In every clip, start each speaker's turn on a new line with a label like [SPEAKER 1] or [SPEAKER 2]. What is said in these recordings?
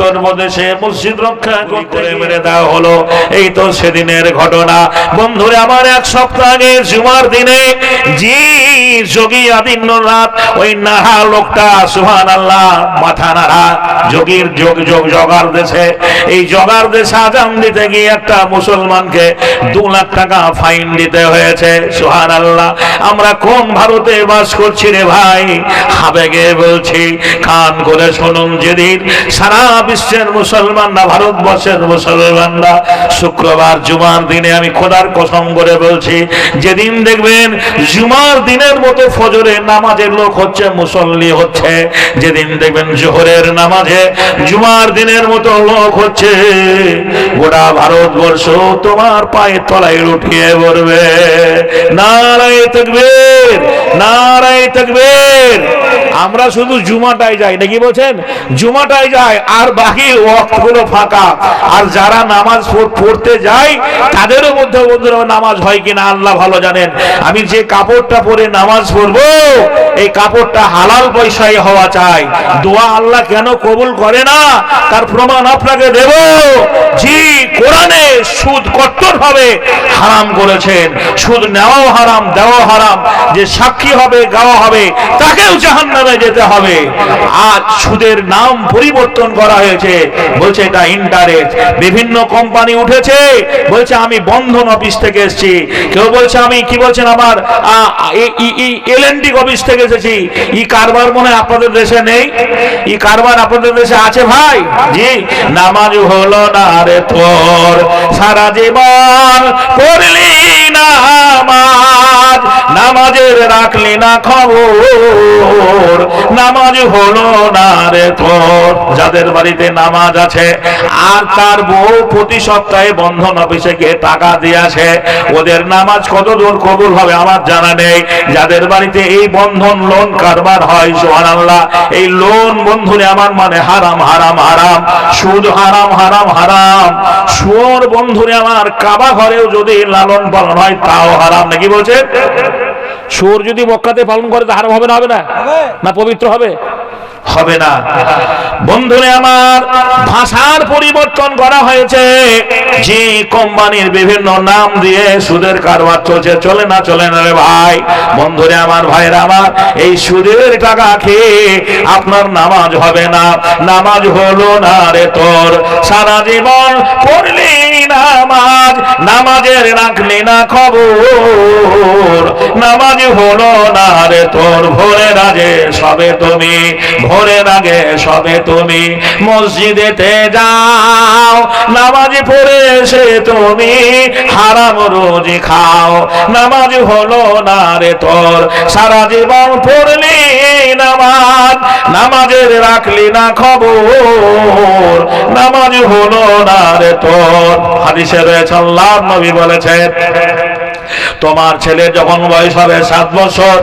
[SPEAKER 1] উত্তর প্রদেশে মসজিদ রক্ষা করে মেরে দেওয়া হলো। এই তো সেদিনের ঘটনা। বন্ধুরে, আমার এক সপ্তাহ আগে জুমার দিনে জি যোগী আদিন্যনাথ ওই নাহা লোকটা সুহান আল্লাহ মাথা নাড়া, যোগীর যোগ যোগ, জগার দেশে। এই জগার দেশে আজাম দিতে গিয়ে একটা মুসলমানকে দু লাখ টাকা ফাইন দিতে হয়েছে। সুহান আল্লাহ আমরা কোন ভারতে বাস করছি রে ভাই? আবেগে বলছি, কান করে শুনুন যেদিন সারা বিশ্বের মুসলমানরা ভারতবর্ষের মুসলমানরা? শুক্রবার জুমার দিনে আমি খোদার কসম করে বলছি, যেদিন দেখবেন জুমার দিনের মতো ফজরের নামাজের লোক হচ্ছে মুসল্লি হচ্ছে, যেদিন দেখবেন জোহরের নামাজে জুমার দিনের মতো লোক হচ্ছে, গোটা ভারতবর্ষ তোমার পায়ের তলায় উঠিয়ে পড়বে। নারায় তকবীর নারায় তকবীর। আমরা শুধু জুমাটাই যাই, নাকি বলছেন? জুমাটাই যাই আর বাকি ওয়াক্তগুলো ফাঁকা। আর যারা নামাজ পড়তে যায়, তাদেরও মধ্যে বন্ধুরা নামাজ হয় কিনা আল্লাহ ভালো জানেন। আমি যে কাপড়টা পরে নামাজ পড়ব, এই কাপড়টা হালাল পয়সায় হওয়া চাই। দোয়া আল্লাহ কেন কবুল করে না? তার প্রমাণ আপনাকে দেব। জি সুদ কট্টর ভাবে হারাম করেছেন। সুদ নেওয়াও হারাম, দেওয়াও হারাম। যে সাক্ষী হবে, গাওয়া হবে, তাকেও জাহান্নামে যেতে হবে। আর সুদের নাম পরিবর্তন করা হয়েছে। বলছে, এটা ইন্টারেস্ট বিভিন্ন কোম্পানি উঠেছে, বলছে, আমি বন্ধন অফিস থেকে এসেছি। কেউ বলছে, আমি কি বলছেন আমার? এলএনডি অফিস থেকে এসেছি। ই কারবার মনে আপনাদের দেশে নেই? ই কারবার আপনাদের দেশে আছে ভাই? জি, নামাজ হলো না রে তোর। সারা জীবন নামাজ নামাজের রাখলি না খবর। নামাজ হলো না রে তোর। যাদের বাড়িতে নামাজ আছে, আর তার বউ প্রতি সপ্তাহে বন্ধন অফিসে গিয়ে টাকা দিয়ে আসে ওদের নামাজ কত দূর কবুল হবে আমার জানা নেই। যাদের বাড়িতে এই বন্ধন লোন কারবার হয়, সুবহানাল্লাহ, এই লোন বন্ধুরে আমার মানে হারাম হারাম হারাম। সুদ হারাম হারাম হারাম। সুর বন্ধুরে আমার কাবা ঘরেও যদি লালন পালন হয়, তাও হারাম। নাকি বলছে? সুর যদি মক্কাতে পালন করে তাহার হবে না হবে না? না পবিত্র হবে? হবে না। বন্ধুরে আমার, ভাষার পরিবর্তন করা হয়েছে। যে কোম্পানির বিভিন্ন নাম দিয়ে সুদের কারবার চলছে, চলে না চলে না রে ভাই। বন্ধুরে আমার ভাইরা আমার, এই সুদের টাকা খেয়ে আপনার নামাজ হবে না। নামাজ হলো না রে তোর। সারা জীবন পড়লি নামাজ, নামাজের রাখলি না খবর। নামাজ হলো না রে তোর ভোরের আগে সবে তুমি। ভোরের আগে সবে তুমি মসজিদেতে যাও, নামাজ পড়ে এসে তুমি হারাম রোজি খাও। নামাজ হলো না রে তোর, সারা জীবন পড়লি নামাজ, নামাজের রাখলি না খবর। নামাজ হলো না রে তোর। হাদিসে রয়েছে আল্লাহ নবী বলেছেন তোমার ছেলে যখন বয়স হবে সাত বছর,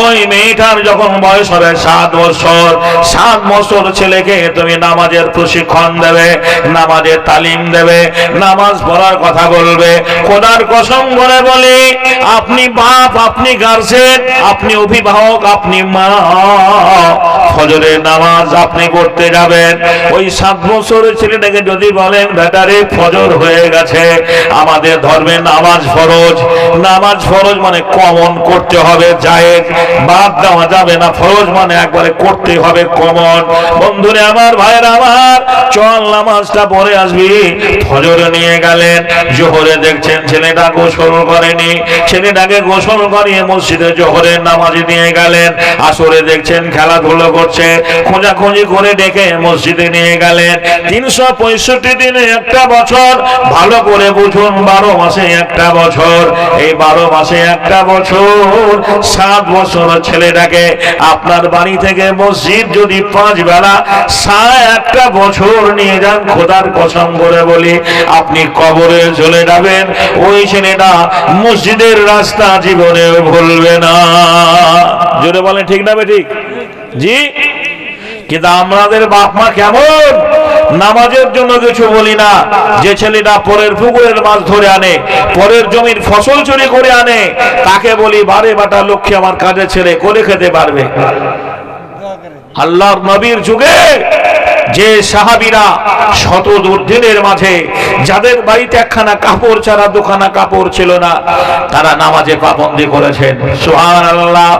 [SPEAKER 1] ওই মেয়েটার যখন বয়স হবে সাত বছর সাত বছর ছেলেকে তুমি নামাজের প্রশিক্ষণ দেবে, নামাজের তালিম দেবে, নামাজ পড়ার কথা বলবে। খোদার কসম করে বলি, আপনি বাপ, আপনি গার্জেন, আপনি অভিভাবক, আপনি মা, ফজরের নামাজ আপনি করতে যাবেন। ওই সাত বছরের ছেলেটাকে যদি বলেন, বেটারে, ফজর হয়ে গেছে, আমাদের ধর্মে নামাজ ফরজ। নামাজ ফরজ মানে কমন করতে হবে, জায়েজ। বাদ দেওয়া যাবে না, ফরজ মানে একবারে করতে হবে কমন। বন্ধুরে আমার, ভাইয়ের আমার, চল নামাজটা পড়ে আসবি। ফজরে নিয়ে গেলেন, জোহরে দেখছেন ছেলেটা গোসল করেনি। ছেলেটাকে গোসল করিয়ে মসজিদে জোহরের নামাজে নিয়ে গেলেন, আসরে দেখছেন খেলাধুলো করছে। খোঁজাখুঁজি করে ডেকে মসজিদে নিয়ে গেলেন। তিনশো পঁয়ষট্টি দিনে একটা বছর, ভালো করে বুঝুন, বারো মাসে একটা বছর। এই বারো মাসে একটা বছর, সাত বছর ছেলেটাকে আপনার বাড়ি থেকে মসজিদ যদি পাঁচ বেলা সাড়ে একটা বছর নিয়ে যান, খোদার কসম করে বলি, আপনি কবরে চলে যাবেন, ওই ছেলেটা মসজিদের রাস্তা জীবনে ভুলবে না। জোরে বলেন, ঠিক না বে ঠিক? জি? কিন্তু আমাদের বাপ মা কেমন? নামাজের জন্য কিছু বলি না। যে ছেলেটা পরের পুকুরের মাছ ধরে আনে, পরের জমির ফসল চুরি করে আনে, তাকে বলি, বারে বাটা লক্ষ্যে আমার কাজে ছেলে করে খেতে পারবে? আল্লাহর নবীর যুগে যে সাহাবিরা শত দুর্দিনের মাঝে যাদের বাড়িতে একখানা কাপড় ছাড়া দুখানা কাপড় ছিল না, তারা নামাজে পাবন্দি করেছেন। সুহান আল্লাহ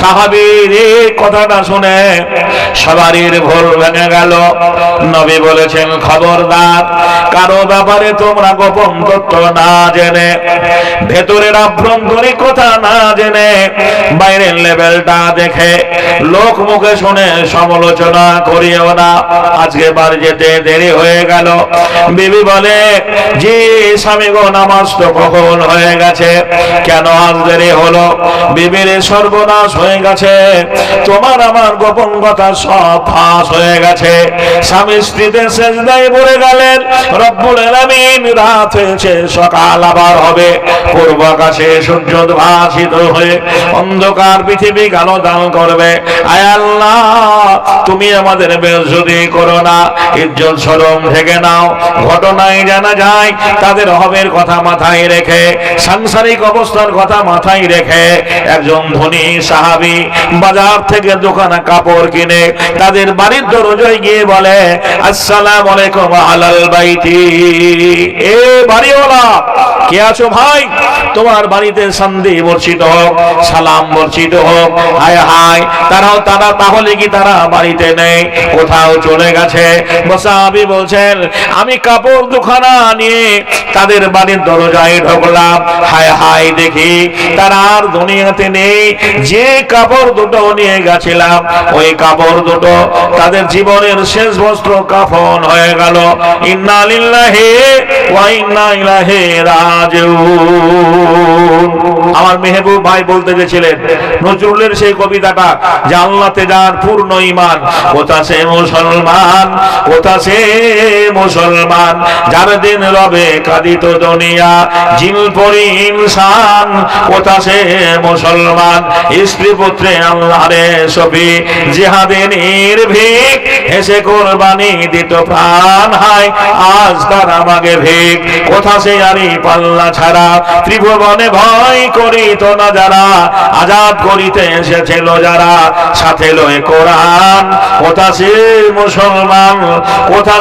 [SPEAKER 1] সাহাবির এই কথাটা শুনে সবারই ভুল ভেঙে গেল। নবী বলেছেন, খবরদার, কারও ব্যাপারে তোমরা গোপন তথ্য না জেনে, ভেতরের আভ্যন্তরিক কথা না জেনে, বাইরের লেভেলটা দেখে লোক মুখে শুনে সমালোচনা করিও না। আজকে বাড়ি যেতে দেরি হয়ে গেল। বিবি বলে যে স্বামী গো নামাজ তো কখন হয়ে গেছে। কেন আজ দেরি হলো? বিবির সর্বনাশ হয়ে গেছে। তোমার আমার গোপন কথা সব ফাঁস হয়ে গেছে। স্বামী স্ত্রীতে সেজদায় পড়ে গেলেন। রব্বুল আলামিন রাত হয়েছে, সকাল আবার হবে। পূর্ব আকাশে সূর্য ভাসিত হয়ে অন্ধকার পৃথিবী কালো দান করবে। আয় আল্লাহ তুমি আমাদের বেজুদি করো না, ইজ্জত শরম থেকে নাও। ঘটনায় জানা যায়, তাদের হবের কথা মাথায় রেখে, সাংসারিক অবস্থার কথা মাথায় রেখে, একজন ধনী সাহাবি বাজার থেকে দোকানে কাপড় কিনে তাদের বাড়ির দরজায় গিয়ে বলে, আসসালাম আলাইকুম আলাল বাইতি। এ বাড়িওয়ালা, কে আছো ভাই? তোমার বাড়িতে শান্তি বর্ষিত হোক, সালাম বর্ষিত হোক। হায় হায়, তারাও তারা, তাহলে কি তারা বাড়িতে নেই, কোথাও চলে গেছে। মোসাহাবি বলছেন, আমি কাপড় দুখানা নিয়ে তাদের বাড়ির দরজায় ঢুকলাম। হায় হায় দেখি, তারা আর দুনিয়াতে নেই। যে কাপড় দুটো নিয়ে গেছিলাম, ওই কাপড় দুটো তাদের জীবনের শেষ বস্ত্র কাফন হয়ে গেল। ইন্না লিল্লাহি ওয়া ইন্না ইলাইহি রাজিউন। আমার মেহবুব ভাই বলতে গেছিলেন, নজরুলের সেই কবিতাটা, যে আল্লাহতে যার পূর্ণ ইমান কোথা মুসলমান কোথা মুসলমান, যার দিন রবে দুনিয়া পরি ইনসান মুসলমান, স্ত্রী পুত্রে আল্লাহরে সফি, জিহাদে নির্ভীক, হেসে কোরবানি দিত প্রাণ হায়, আজ তার আমাকে ভিক কোথা সে আরি পাল্লা ছাড়া, ত্রিভুবনে ভয় করিত না যারা, আজাদ করিতে এসেছিল যারা, সাথে লয়ে কোরআন কোথা মুসলমান? কোথা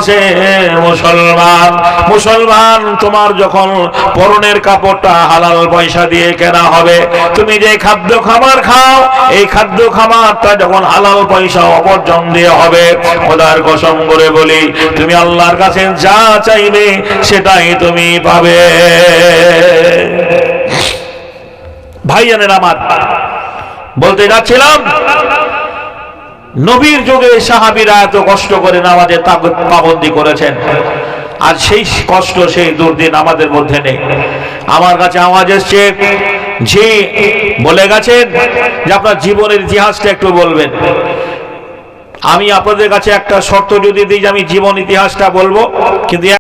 [SPEAKER 1] মুসলমান? মুসলমান, তোমার যখন পরনের কাপড়টা হালাল পয়সা দিয়ে কেনা হবে, তুমি যে খাদ্য খাবার খাও, এই খাদ্য খাবারটা যখন হালাল পয়সা অপরজন দিয়ে হবে, খোদার কসম করে বলি, তুমি আল্লাহর কাছে যা চাইবে সেটাই তুমি পাবে। ভাইয়ানের আমার, বলতে যাচ্ছিলাম নবীর যুগে সাহাবিরা এত কষ্ট করে আমাদের পাবন্দি করেছেন। আর সেই কষ্ট, সেই দুর্দিন আমাদের মধ্যে নেই। আমার কাছে আওয়াজ এসছে যে বলে গেছেন যে আপনার জীবনের ইতিহাসটা একটু বলবেন। আমি আপনাদের কাছে একটা শর্ত যদি দিই যে আমি জীবন ইতিহাসটা বলব, কিন্তু